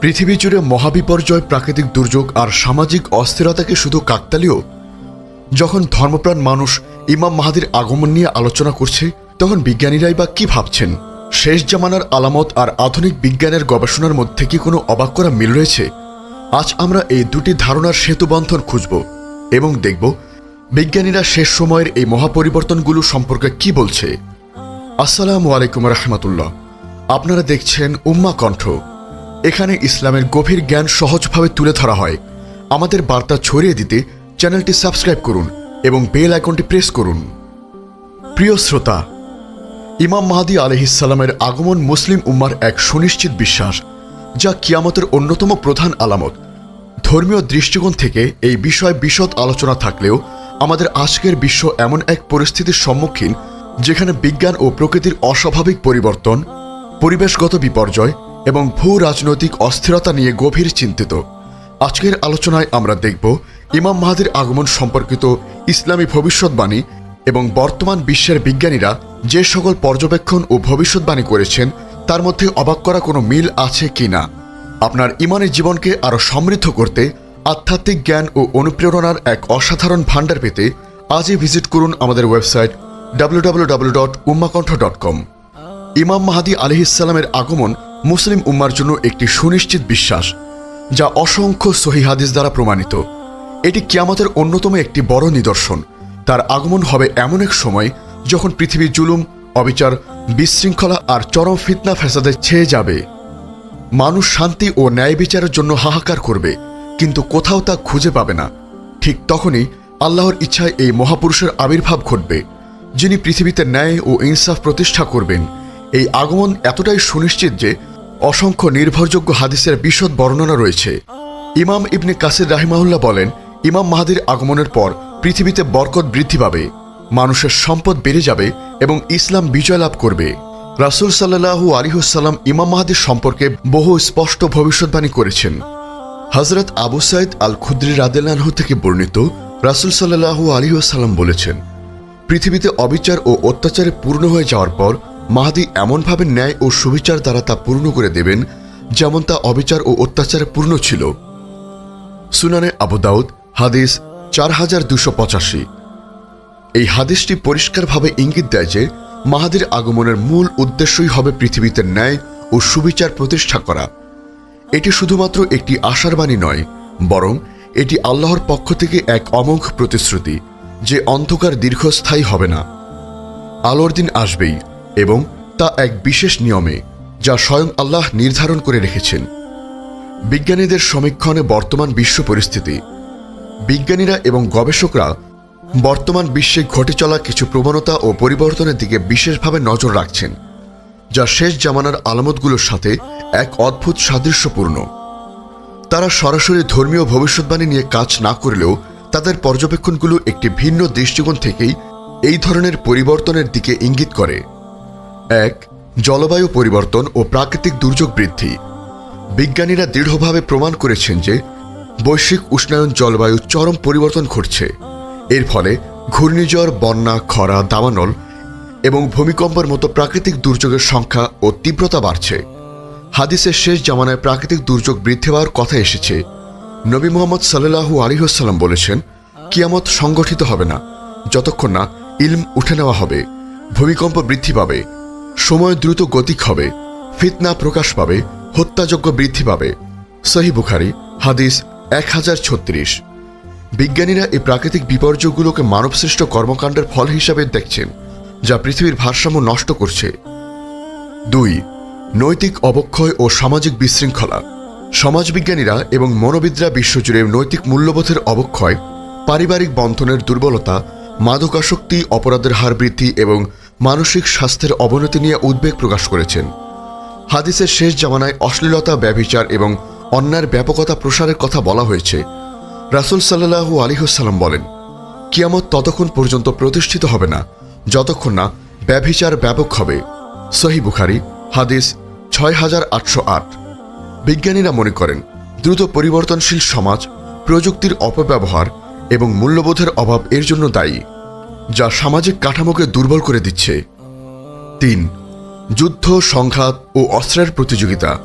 পৃথিবী জুড়ে মহাবিপর্যয়, প্রাকৃতিক দুর্যোগ আর সামাজিক অস্থিরতাকে শুধু কাকতালীয়? যখন ধর্মপ্রাণ মানুষ ইমাম মাহাদির আগমন নিয়ে আলোচনা করছে, তখন বিজ্ঞানীরাই বা কি ভাবছেন? শেষ জামানার আলামত আর আধুনিক বিজ্ঞানের গবেষণার মধ্যে কি কোনো অবাক করা মিল রয়েছে? আজ আমরা এই দুটি ধারণার সেতুবন্ধন খুঁজব এবং দেখব বিজ্ঞানীরা শেষ সময়ের এই মহাপরিবর্তনগুলো সম্পর্কে কি বলছে। আসসালামু আলাইকুম রহমতুল্লাহ। আপনারা দেখছেন উম্মা কণ্ঠ। এখানে ইসলামের গভীর জ্ঞান সহজভাবে তুলে ধরা হয়। আমাদের বার্তা ছড়িয়ে দিতে চ্যানেলটি সাবস্ক্রাইব করুন এবং বেল আইকনটি প্রেস করুন। প্রিয় শ্রোতা, ইমাম মাহাদি আলহিসাল্লামের আগমন মুসলিম উম্মার এক সুনিশ্চিত বিশ্বাস, যা কিয়ামতের অন্যতম প্রধান আলামত। ধর্মীয় দৃষ্টিকোণ থেকে এই বিষয়ে বিশদ আলোচনা থাকলেও আমাদের আজকের বিশ্ব এমন এক পরিস্থিতির সম্মুখীন, যেখানে বিজ্ঞান ও প্রকৃতির অস্বাভাবিক পরিবর্তন, পরিবেশগত বিপর্যয় এবং ভূ রাজনৈতিক অস্থিরতা নিয়ে গভীর চিন্তিত। আজকের আলোচনায় আমরা দেখব ইমাম মাহাদির আগমন সম্পর্কিত ইসলামী ভবিষ্যৎবাণী এবং বর্তমান বিশ্বের বিজ্ঞানীরা যে সকল পর্যবেক্ষণ ও ভবিষ্যৎবাণী করেছেন, তার মধ্যে অবাক করা কোনো মিল আছে কি না? আপনার ইমানের জীবনকে আরও সমৃদ্ধ করতে আধ্যাত্মিক জ্ঞান ও অনুপ্রেরণার এক অসাধারণ ভাণ্ডার পেতে আজই ভিজিট করুন আমাদের website W W W dot Ummakantha dot com. ইমাম মাহাদি আলহিসাল্লামের আগমন মুসলিম উম্মার জন্য একটি সুনিশ্চিত বিশ্বাস, যা অসংখ্য সহি হাদিস দ্বারা প্রমাণিত। এটি কিয়ামতের অন্যতম একটি বড় নিদর্শন। তার আগমন হবে এমন এক সময় যখন পৃথিবী জুলুম, অবিচার, বিশৃঙ্খলা আর চরম ফিতনা ফ্যাসাদে ছেয়ে যাবে। মানুষ শান্তি ও ন্যায় বিচারের জন্য হাহাকার করবে, কিন্তু কোথাও তা খুঁজে পাবে না। ঠিক তখনই আল্লাহর ইচ্ছায় এই মহাপুরুষের আবির্ভাব ঘটবে, যিনি পৃথিবীতে ন্যায় ও ইনসাফ প্রতিষ্ঠা করবেন। এই আগমন এতটাই সুনিশ্চিত যে অসংখ্য নির্ভরযোগ্য হাদিসের বিশদ বর্ণনা রয়েছে। ইমাম ইবনে কাসির রাহিমাহুল্লাহ বলেন, ইমাম মাহাদির আগমনের পর পৃথিবীতে বরকত বৃদ্ধি পাবে, মানুষের সম্পদ বেড়ে যাবে এবং ইসলাম বিজয় লাভ করবে। রাসুল সাল্লাহু আলিহুসাল্লাম ইমাম মাহাদির সম্পর্কে বহু স্পষ্ট ভবিষ্যৎবাণী করেছেন। হজরত আবু সাইদ আল খুদ্রি রাদেলানহু থেকে বর্ণিত রাসুল সাল্লাহু আলিহাসাল্লাম বলেছেন, পৃথিবীতে অবিচার ও অত্যাচারে পূর্ণ হয়ে যাওয়ার পর মাহাদি এমনভাবে ন্যায় ও সুবিচার দ্বারা তা পূর্ণ করে দেবেন যেমন তা অবিচার ও অত্যাচারে পূর্ণ ছিল। সুনানে আবু দাউদ, হাদিস চার হাজার দুশো পঁচাশি। এই হাদিসটি পরিষ্কারভাবে ইঙ্গিত দেয় যে, মাহাদির আগমনের মূল উদ্দেশ্যই হবে পৃথিবীতে ন্যায় ও সুবিচার প্রতিষ্ঠা করা। এটি শুধুমাত্র একটি আশার বাণী নয়, বরং এটি আল্লাহর পক্ষ থেকে এক অমোঘ প্রতিশ্রুতি, যে অন্ধকার দীর্ঘস্থায়ী হবে না। আলোর দিন আসবেই। এবং তা এক বিশেষ নিয়মে, যা স্বয়ং আল্লাহ নির্ধারণ করে রেখেছেন। বিজ্ঞানীদের সমীক্ষণে বর্তমান বিশ্ব পরিস্থিতি, বিজ্ঞানীরা এবং গবেষকরা বর্তমান বিশ্বে ঘটে চলা কিছু প্রবণতা ও পরিবর্তনের দিকে বিশেষভাবে নজর রাখছেন, যা শেষ জামানার আলামতগুলোর সাথে এক অদ্ভুত সাদৃশ্যপূর্ণ। তারা সরাসরি ধর্মীয় ভবিষ্যৎবাণী নিয়ে কাজ না করলেও তাদের পর্যবেক্ষণগুলো একটি ভিন্ন দৃষ্টিকোণ থেকেই এই ধরনের পরিবর্তনের দিকে ইঙ্গিত করে। এক, জলবায়ু পরিবর্তন ও প্রাকৃতিক দুর্যোগ বৃদ্ধি। বিজ্ঞানীরা দৃঢ়ভাবে প্রমাণ করেছেন যে, বৈশ্বিক উষ্ণায়ন জলবায়ু চরম পরিবর্তন ঘটছে। এর ফলে ঘূর্ণিঝড়, বন্যা, খরা দাবানল এবং ভূমিকম্পের মতো প্রাকৃতিক দুর্যোগের সংখ্যা ও তীব্রতা বাড়ছে। হাদিসের শেষ জামানায় প্রাকৃতিক দুর্যোগ বৃদ্ধি পাওয়ার কথা এসেছে। নবী মোহাম্মদ সাল্লাহু আলিহাসাল্লাম বলেছেন, কিয়ামত সংগঠিত হবে না। যতক্ষণ না ইলম উঠে নেওয়া হবে, ভূমিকম্প বৃদ্ধি পাবে সময় দ্রুত গতিক হবে, ফিতনা প্রকাশ পাবে হত্যাযোগ্য বৃদ্ধি পাবে। সহি বুখারি, হাদিস এক হাজার ছত্রিশ। বিজ্ঞানীরা এই প্রাকৃতিক বিপর্যয়গুলোকে মানবসৃষ্ট কর্মকাণ্ডের ফল হিসাবে দেখছেন, যা পৃথিবীর ভারসাম্য নষ্ট করছে। দুই, নৈতিক অবক্ষয় ও সামাজিক বিশৃঙ্খলা। সমাজবিজ্ঞানীরা এবং মনোবিদরা বিশ্বজুড়ে নৈতিক মূল্যবোধের অবক্ষয়, পারিবারিক বন্ধনের দুর্বলতা, মাদকাসক্তি, অপরাধের হার বৃদ্ধি এবং মানসিক স্বাস্থ্যের অবনতি নিয়ে উদ্বেগ প্রকাশ করেছেন। হাদিসের শেষ জামানায় অশ্লীলতা, ব্যভিচার এবং অন্যায়ের ব্যাপকতা প্রসারের কথা বলা হয়েছে। রাসুল সাল্লাহু আলিহসাল্লাম বলেন, কিয়ামত ততক্ষণ পর্যন্ত প্রতিষ্ঠিত হবে না, যতক্ষণ না ব্যভিচার ব্যাপক হবে। সহি বুখারি, হাদিস ছয় হাজার আটশো আট। বিজ্ঞানীরা মনে করেন, দ্রুত পরিবর্তনশীল সমাজ প্রযুক্তির অপব্যবহার এবং মূল্যবোধের অভাব এর জন্য দায়ী। যা সামাজিক কাঠামোকে দুর্বল করে দিচ্ছে। তিন, যুদ্ধ, সংঘাত ও অস্ত্রের প্রতিযোগিতা।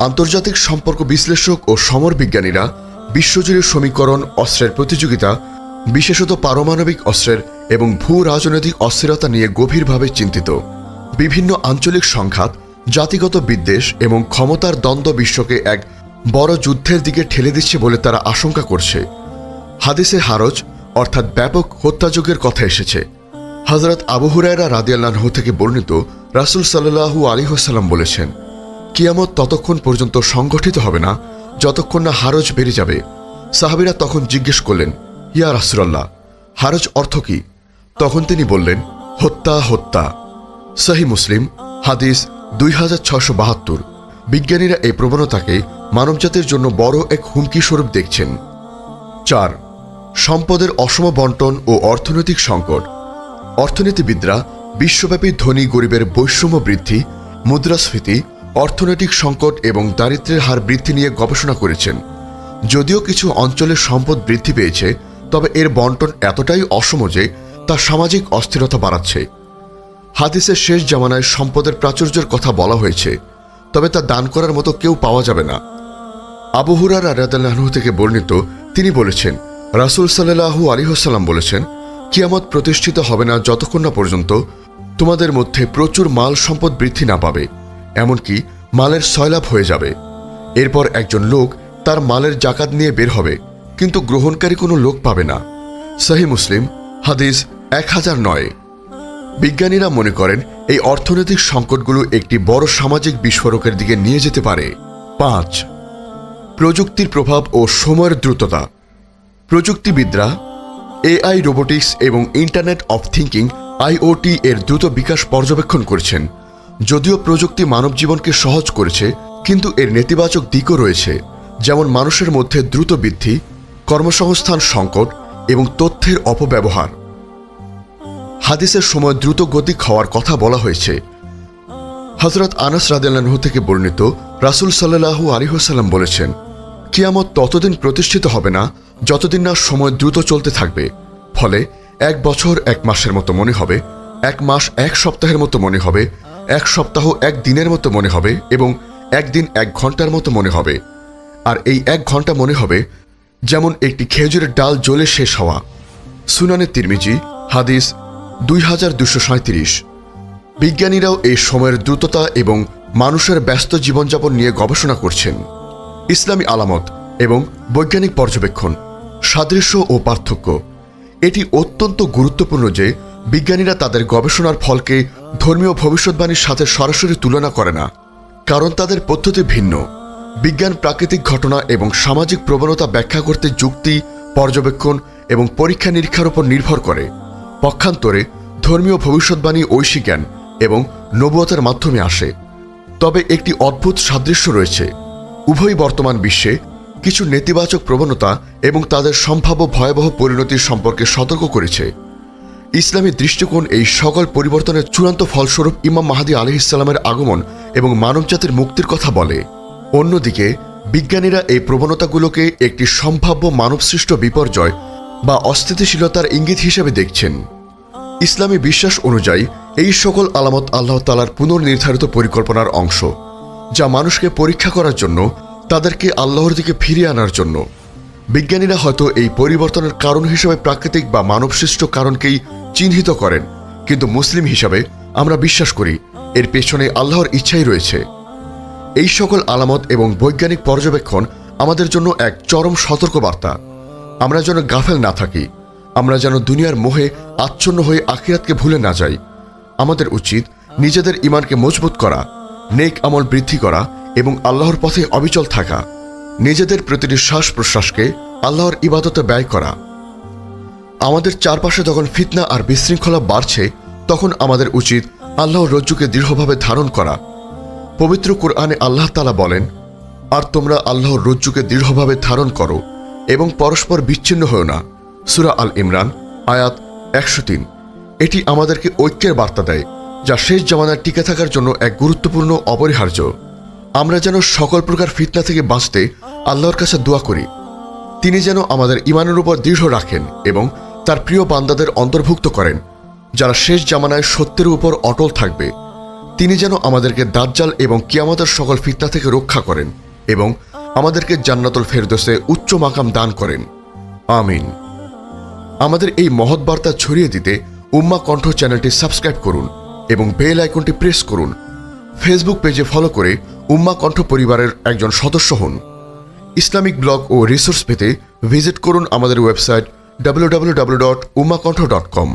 আন্তর্জাতিক সম্পর্ক বিশ্লেষক ও সমর বিজ্ঞানীরা বিশ্বজুড়ে সমীকরণ অস্ত্রের প্রতিযোগিতা, বিশেষত পারমাণবিক অস্ত্রের এবং ভূ রাজনৈতিক অস্থিরতা নিয়ে গভীরভাবে চিন্তিত। বিভিন্ন আঞ্চলিক সংঘাত, জাতিগত বিদ্বেষ এবং ক্ষমতার দ্বন্দ্ব বিশ্বকে এক বড় যুদ্ধের দিকে ঠেলে দিচ্ছে বলে তারা আশঙ্কা করছে। হাদিসে হারজ অর্থাৎ ব্যাপক হত্যাযজ্ঞের কথা এসেছে। হজরত আবু হুরায়রা রাদিয়াল্লাহ থেকে বর্ণিত রাসুল সাল্লাহু আলী হোসাল্লাম বলেছেন, কিয়ামত ততক্ষণ পর্যন্ত সংগঠিত হবে না, যতক্ষণ না হারজ বেড়ে যাবে। সাহাবিরা তখন জিজ্ঞেস করলেন, ইয়া রাসুলাল্লাহ, হারজ অর্থ কি? তখন তিনি বললেন, হত্যা হত্যা। সহি মুসলিম, হাদিস দুই হাজার ছশো বাহাত্তর। বিজ্ঞানীরা এই প্রবণতাকে মানবজাতির জন্য বড় এক হুমকি স্বরূপ দেখছেন। চার সম্পদের অসম বন্টন ও অর্থনৈতিক সংকট। অর্থনীতিবিদরা, বিশ্বব্যাপী ধনী গরিবের বৈষম্য বৃদ্ধি, মুদ্রাস্ফীতি, অর্থনৈতিক সংকট এবং দারিদ্র্যের হার বৃদ্ধি নিয়ে গবেষণা করেছেন। যদিও কিছু অঞ্চলের সম্পদ বৃদ্ধি পেয়েছে, তবে এর বন্টন এতটাই অসম যে তা সামাজিক অস্থিরতা বাড়াচ্ছে। হাদিসের শেষ জামানায় সম্পদের প্রাচুর্যের কথা বলা হয়েছে, তবে তা দান করার মতো কেউ পাওয়া যাবে না। আবু হুরার রাদাল্লাহু থেকে বর্ণিত, তিনি বলেছেন রাসুল সাল্লাহু আলিহাসাল্লাম বলেছেন, কিয়ামত প্রতিষ্ঠিত হবে না যতক্ষণ না পর্যন্ত তোমাদের মধ্যে প্রচুর মাল সম্পদ বৃদ্ধি না পাবে, এমনকি মালের সয়লাভ হয়ে যাবে। এরপর একজন লোক তার মালের জাকাত নিয়ে বের হবে, কিন্তু গ্রহণকারী কোনো লোক পাবে না। সাহি মুসলিম, হাদিস এক হাজার নয়। বিজ্ঞানীরা মনে করেন, এই অর্থনৈতিক সংকটগুলো একটি বড় সামাজিক বিস্ফোরকের দিকে নিয়ে যেতে পারে। পাঁচ, প্রযুক্তির প্রভাব ও সময়ের দ্রুততা। প্রযুক্তিবিদরা, এআই রোবোটিক্স এবং ইন্টারনেট অফ থিঙ্কিং আইওটি এর দ্রুত বিকাশ পর্যবেক্ষণ করছেন। যদিও প্রযুক্তি মানব জীবনকে সহজ করেছে, কিন্তু এর নেতিবাচক দিকও রয়েছে। যেমন মানুষের মধ্যে দ্রুত বৃদ্ধি, কর্মসংস্থান সংকট এবং তথ্যের অপব্যবহার। হাদিসের সময় দ্রুত গতি খাওয়ার কথা বলা হয়েছে। হজরত আনাস রাদিয়াল্লাহু থেকে বর্ণিত রাসুল সাল্লাহু আলিহাসাল্লাম বলেছেন, কিয়ামত ততদিন প্রতিষ্ঠিত হবে না যতদিন না সময় দ্রুত চলতে থাকবে, ফলে এক বছর এক মাসের মতো মনে হবে, এক মাস এক সপ্তাহের মতো মনে হবে, এক সপ্তাহ এক দিনের মতো মনে হবে এবং একদিন এক ঘণ্টার মতো মনে হবে। আর এই এক ঘণ্টা মনে হবে যেমন একটি খেজুরের ডাল জ্বলে শেষ হওয়া। সুনানে তিরমিজি, হাদিস দুই হাজার দুশো সাঁত্রিশ বিজ্ঞানীরাও এই সময়ের দ্রুততা এবং মানুষের ব্যস্ত জীবনযাপন নিয়ে গবেষণা করছেন। ইসলামী আলামত এবং বৈজ্ঞানিক পর্যবেক্ষণ। সাদৃশ্য ও পার্থক্য। এটি অত্যন্ত গুরুত্বপূর্ণ যে বিজ্ঞানীরা তাদের গবেষণার ফলকে ধর্মীয় ভবিষ্যৎবাণীর সাথে সরাসরি তুলনা করে না, কারণ তাদের পদ্ধতি ভিন্ন। বিজ্ঞান প্রাকৃতিক ঘটনা এবং সামাজিক প্রবণতা ব্যাখ্যা করতে যুক্তি, পর্যবেক্ষণ এবং পরীক্ষা নিরীক্ষার উপর নির্ভর করে। পক্ষান্তরে ধর্মীয় ভবিষ্যৎবাণী ঐশী জ্ঞান এবং নবুয়তের মাধ্যমে আসে। তবে একটি অদ্ভুত সাদৃশ্য রয়েছে। উভয় বর্তমান বিশ্বে কিছু নেতিবাচক প্রবণতা এবং তাদের সম্ভাব্য ভয়াবহ পরিণতির সম্পর্কে সতর্ক করেছে। ইসলামী দৃষ্টিকোণ এই সকল পরিবর্তনের চূড়ান্ত ফলস্বরূপ ইমাম মাহাদি আলহ ইসলামের আগমন এবং মানবজাতির মুক্তির কথা বলে। অন্যদিকে, বিজ্ঞানীরা এই প্রবণতাগুলোকে একটি সম্ভাব্য মানবসৃষ্ট বিপর্যয় বা অস্থিতিশীলতার ইঙ্গিত হিসেবে দেখছেন। ইসলামী বিশ্বাস অনুযায়ী, এই সকল আলামত আল্লাহ তালার পুনর্নির্ধারিত পরিকল্পনার অংশ, যা মানুষকে পরীক্ষা করার জন্য তাদেরকে আল্লাহর দিকে ফিরিয়ে আনার জন্য। বিজ্ঞানীরা হয়তো এই পরিবর্তনের কারণ হিসেবে প্রাকৃতিক বা মানবসৃষ্ট কারণকেই চিহ্নিত করেন, কিন্তু মুসলিম হিসাবে আমরা বিশ্বাস করি এর পেছনে আল্লাহর ইচ্ছাই রয়েছে। এই সকল আলামত এবং বৈজ্ঞানিক পর্যবেক্ষণ আমাদের জন্য এক চরম সতর্কবার্তা। আমরা যেন গাফেল না থাকি, আমরা যেন দুনিয়ার মোহে আচ্ছন্ন হয়ে আখিরাতকে ভুলে না যাই। আমাদের উচিত নিজেদের ইমানকে মজবুত করা, নেক আমল বৃদ্ধি করা এবং আল্লাহর পথে অবিচল থাকা, নিজেদের প্রতিটি শ্বাস প্রশ্বাসকে আল্লাহর ইবাদতে ব্যয় করা। আমাদের চারপাশে যখন ফিতনা আর বিশৃঙ্খলা বাড়ছে, তখন আমাদের উচিত আল্লাহর রজ্জুকে দৃঢ়ভাবে ধারণ করা। পবিত্র কোরআনে আল্লাহ তালা বলেন, আর তোমরা আল্লাহর রজ্জুকে দৃঢ়ভাবে ধারণ করো এবং পরস্পর বিচ্ছিন্ন হও না। সুরা আল ইমরান, আয়াত একশো তিন। এটি আমাদেরকে ঐক্যের বার্তা দেয়, যা শেষ জামানায় টিকে থাকার জন্য এক গুরুত্বপূর্ণ অপরিহার্য। আমরা যেন সকল প্রকার ফিতনা থেকে বাঁচতে আল্লাহর কাছে দোয়া করি। তিনি যেন আমাদের ইমানের উপর দৃঢ় রাখেন এবং তার প্রিয় বান্দাদের অন্তর্ভুক্ত করেন, যারা শেষ জামানায় সত্যের উপর অটল থাকবে। তিনি যেন আমাদেরকে দাজ্জাল এবং কিয়ামতের সকল ফিতনা থেকে রক্ষা করেন এবং আমাদেরকে জান্নাতুল ফেরদোসে উচ্চ মাকাম দান করেন। আমিন। আমাদের এই মহৎ বার্তা ছড়িয়ে দিতে উম্মা কণ্ঠ চ্যানেলটি সাবস্ক্রাইব করুন এবং বেল আইকনটি প্রেস করুন। ফেসবুক পেজে ফলো করে উম্মা কণ্ঠ পরিবারের একজন সদস্য হন। ইসলামিক ব্লগ ও রিসোর্স পেতে ভিজিট করুন আমাদের website W W W dot Ummakantha dot com.